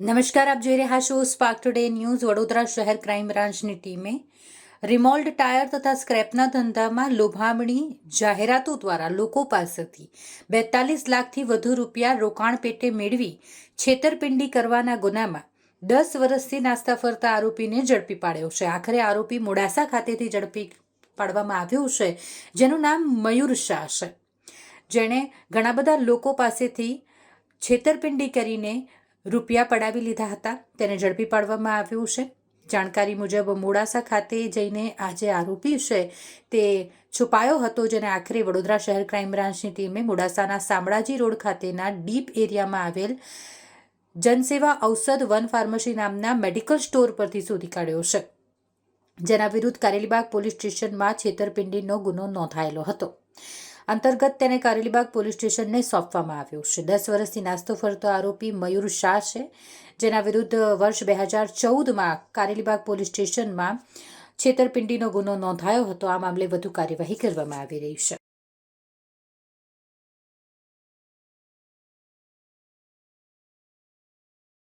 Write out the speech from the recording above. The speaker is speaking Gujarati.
નમસ્કાર, આપ જોઈ રહ્યા છો સ્પાર્ક ટુડે ન્યૂઝ વડોદરા શહેર ક્રાઇમ બ્રાન્ચની ટીમે રિમોલ્ડ ટાયર તથા સ્ક્રેપના ધંધામાં લોભામણી જાહેરાતો દ્વારા લોકો પાસેથી બેતાલીસ લાખથી વધુ રૂપિયા રોકાણ પેટે મેળવી છેતરપિંડી કરવાના ગુનામાં દસ વર્ષથી નાસ્તા ફરતા આરોપીને ઝડપી પાડ્યો છે. આખરે આરોપી મોડાસા ખાતેથી ઝડપી પાડવામાં આવ્યો છે, જેનું નામ મયુર શાહ છે. જેણે ઘણા બધા લોકો પાસેથી છેતરપિંડી કરીને રૂપિયા પડાવી લીધા હતા. તેને ઝડપી પાડવામાં આવ્યું છે. જાણકારી મુજબ મોડાસા ખાતે જઈને આ જે આરોપી છે તે છુપાયો હતો, જેને આખરે વડોદરા શહેર ક્રાઇમ બ્રાન્ચની ટીમે મોડાસાના શામળાજી રોડ ખાતેના ડીપ એરિયામાં આવેલ જનસેવા ઔષધ વન ફાર્મસી નામના મેડિકલ સ્ટોર પરથી શોધી કાઢ્યો છે. જેના વિરુદ્ધ કારેલીબાગ પોલીસ સ્ટેશનમાં છેતરપિંડીનો ગુનો નોંધાયેલો હતો. અંતર્ગત તેને કારેલીબાગ પોલીસ સ્ટેશનને સોંપવામાં આવ્યું. છે દસ વર્ષથી નાસ્તો ફરતો આરોપી મયુર શાહ છે? જેના વિરુદ્ધ વર્ષ બે હજાર ચૌદમાં કારેલીબાગ પોલીસ સ્ટેશનમાં છેતરપિંડીનો ગુનો નોંધાયો હતો. આ મામલે વધુ કાર્યવાહી કરવામાં આવી રહી છે.